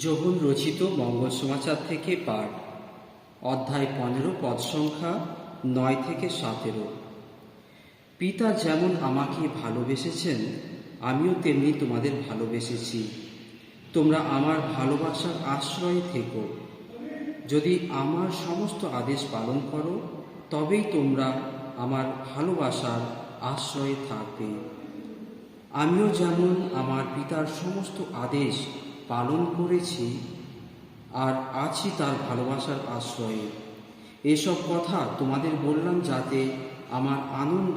যোহন রচিত মঙ্গল সমাচার থেকে পাঠ, অধ্যায় পনেরো, পদ সংখ্যা নয় থেকে সতেরো। পিতা যেমন আমাকে ভালোবেসেছেন, আমিও তেমনি তোমাদের ভালোবেসেছি। তোমরা আমার ভালোবাসার আশ্রয়ে থেকো। যদি আমার সমস্ত আদেশ পালন করো, তবেই তোমরা আমার ভালোবাসার আশ্রয়ে থাকবে। আমিও যেমন আমার পিতার সমস্ত আদেশ পালন করেছি আর আছি তার ভালোবাসার আশ্রয়ে। এসব কথা তোমাদের বললাম যাতে আমার আনন্দ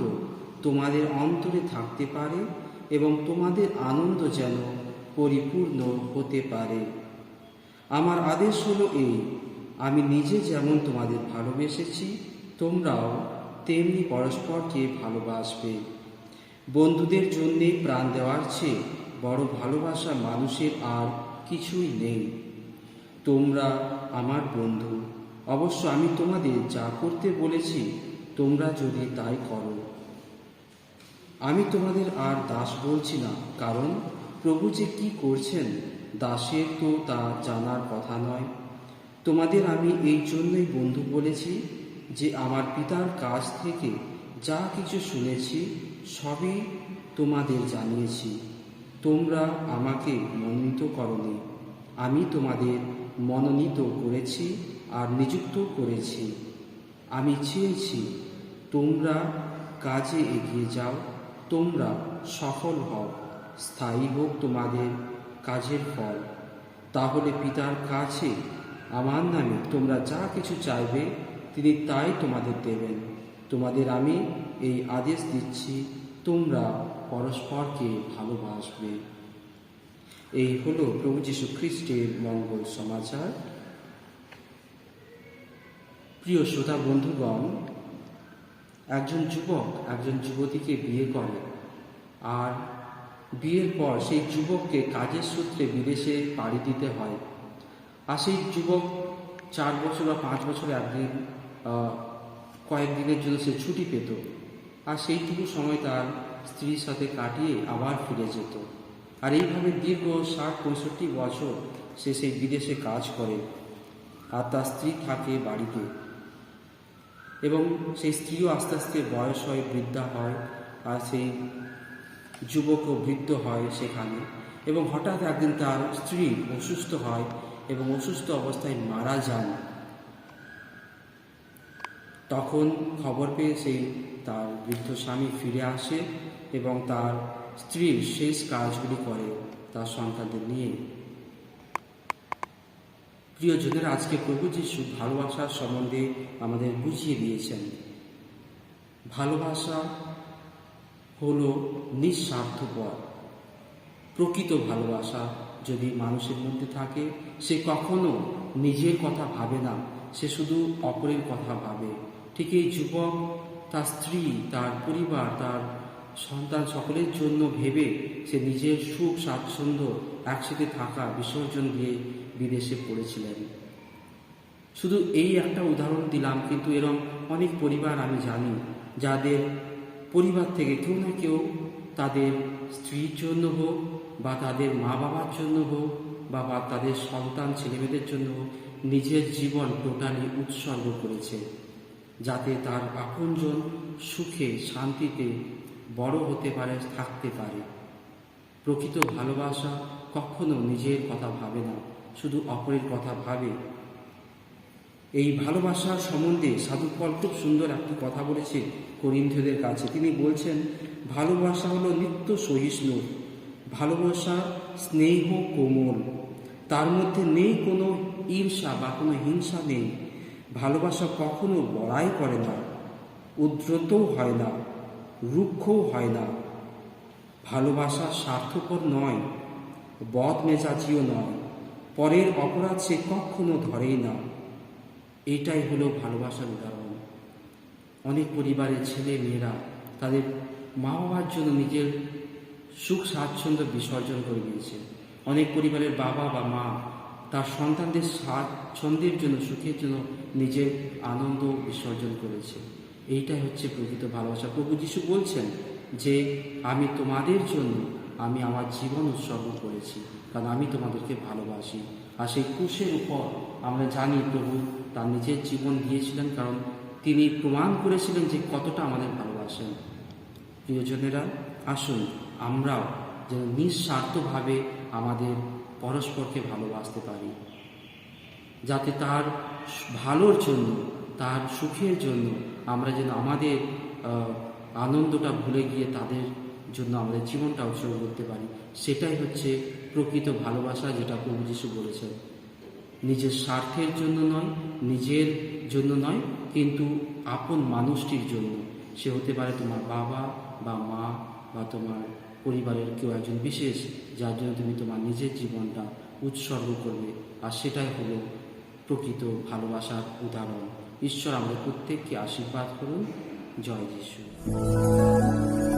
তোমাদের অন্তরে থাকতে পারে এবং তোমাদের আনন্দ যেন পরিপূর্ণ হতে পারে। আমার আদেশ হলো এই আমি নিজে যেমন তোমাদের ভালোবেসেছি, তোমরাও তেমনি পরস্পরকে ভালোবাসবে। বন্ধুদের জন্যে প্রাণ দেওয়ার চেয়ে বড় ভালোবাসা মানুষের আর কিছুই নেই। তোমরা আমার বন্ধু, অবশ্য আমি তোমাদের যা করতে বলেছি, তোমরা যদি তাই করো। আমি তোমাদের আর দাস বলছি না, কারণ প্রভু যে কি করছেন, দাসের তো তা জানার কথা নয়। তোমাদের আমি এই জন্যই বন্ধু বলেছি যে আমার পিতার কাছ থেকে যা কিছু শুনেছি, সবই তোমাদের জানিয়েছি। তোমরা আমাকে মনোনীত করনি। আমি তোমাদের মনোনীত করেছি আর নিযুক্ত করেছি। আমি চেয়েছি, তোমরা কাজে এগিয়ে যাও, তোমরা সফল হও। স্থায়ী হোক তোমাদের কাজের ফল। তাহলে পিতার কাছে, আমার নামে তোমরা যা কিছু চাইবে, তিনি তাই তোমাদের দেবেন। তোমাদের আমি এই আদেশ দিচ্ছি তোমরা পরস্পরকে ভালোবাসবে। এই হলো প্রভু যীশু খ্রিস্টের মঙ্গল সমাচার। প্রিয় শ্রোতা বন্ধুগণ, একজন যুবক একজন যুবতীকে বিয়ে করে আর বিয়ের পর সেই যুবককে কাজের সূত্রে বিদেশে পাড়ি দিতে হয়। আর সেই যুবক চার বছর বা পাঁচ বছর একদিন কয়েকদিনের জন্য সে ছুটি পেত। আর সেইটুকু সময় তার স্ত্রীর সাথে কাটিয়ে আবার ফিরে যেত। আর এইভাবে দীর্ঘ ষাট পঁয়ষট্টি বছর সে সেই বিদেশে কাজ করে আর তার স্ত্রী থাকে বাড়িতে। এবং সেই স্ত্রীও আস্তে আস্তে বয়স হয়, বৃদ্ধা হয় আর সেই যুবকও বৃদ্ধ হয় সেখানে। এবং হঠাৎ একদিন তার স্ত্রী অসুস্থ হয় এবং অসুস্থ অবস্থায় মারা যান। তখন খবর পেয়ে সেই তার বৃদ্ধ স্বামী ফিরে আসে এবং তার স্ত্রীর শেষ কাজগুলি করে তার সন্তানদের নিয়ে। প্রিয়জনের আজকে প্রভু যিশু ভালোবাসার সম্বন্ধে আমাদের বুঝিয়ে দিয়েছেন। ভালোবাসা হল নিঃস্বার্থপর। প্রকৃত ভালোবাসা যদি মানুষের মধ্যে থাকে, সে কখনো নিজের কথা ভাবে না, সে শুধু অপরের কথা ভাবে। ঠিক এই যুবক, তার স্ত্রী, তার পরিবার, তার সন্তান সকলের জন্য ভেবে সে নিজের সুখ, স্বাচ্ছন্দ্য একসাথে থাকা, বিসর্জন দিয়ে বিদেশে পড়েছিলেন। শুধু এই একটা উদাহরণ দিলাম, কিন্তু এরম অনেক পরিবার আমি জানি, যাদের পরিবার থেকে কেউ না কেউ তাদের স্ত্রীর জন্য হোক, বা তাদের মা বাবার জন্য হোক, বা তাদের সন্তান, ছেলেমেয়েদের জন্য হোক, নিজের জীবন টোটালি উৎসর্গ করেছে। যাতে তার আপনজন সুখে শান্তিতে বড় হতে পারে, থাকতে পারে। প্রকৃত ভালোবাসা কখনো নিজের কথা ভাবে না, শুধু অপরের কথা ভাবে। এই ভালোবাসার সম্বন্ধে সাধুফল খুব সুন্দর একটি কথা বলেছে করিন্থদের কাছে। তিনি বলছেন, ভালোবাসা হলো নিত্য সহিষ্ণু। ভালোবাসা স্নেহ কোমল। তার মধ্যে নেই কোনো ঈর্ষা বা কোনো হিংসা নেই। ভালোবাসা কখনো বড়াই করে না উদ্রতও হয় না, রুক্ষও হয় না। ভালোবাসা স্বার্থপর নয় বদ মেজাজিও নয়, পরের অপরাধ সে কখনো ধরেই না। এটাই হলো ভালোবাসার উদাহরণ। অনেক পরিবারের ছেলে মেয়েরা তাদের মা বাবার জন্য নিজের সুখ স্বাচ্ছন্দ্য বিসর্জন করে দিয়েছে। অনেক পরিবারের বাবা বা মা তার সন্তানদের স্বাচ্ছন্দ্যের জন্য, সুখের জন্য নিজের আনন্দ বিসর্জন করেছে। এইটাই হচ্ছে প্রকৃত ভালোবাসা। প্রভু যিশু বলছেন যে, আমি তোমাদের জন্য, আমি আমার জীবন উৎসর্গ করেছি, কারণ আমি তোমাদেরকে ভালোবাসি। আর সেই ক্রুশের উপর আমরা জানি প্রভু তার নিজের জীবন দিয়েছিলেন, কারণ তিনি প্রমাণ করেছিলেন যে কতটা আমাদের ভালোবাসেন। প্রিয়জনেরা, আসুন আমরাও যেন নিঃস্বার্থভাবে আমাদের পরস্পরকে ভালোবাসতে পারি। যাতে তার ভালোর জন্য, তার সুখের জন্য আমরা যেন আমাদের আনন্দটা ভুলে গিয়ে তাদের জন্য আমাদের জীবনটা উৎসর্গ করতে পারি। সেটাই হচ্ছে প্রকৃত ভালোবাসা যেটা প্রভু যিশু বলেছেন। নিজের স্বার্থের জন্য নয়, নিজের জন্য নয়, কিন্তু আপন মানুষটির জন্য। সে হতে পারে তোমার বাবা বা মা বা তোমার পরিবারের কেউ একজন বিশেষ, যার জন্য তুমি তোমার নিজের জীবনটা উৎসর্গ করবে। আর সেটাই হলো প্রকৃত ভালোবাসার উদাহরণ। ঈশ্বর আমাদের প্রত্যেককে আশীর্বাদ করুন। জয় যিশু।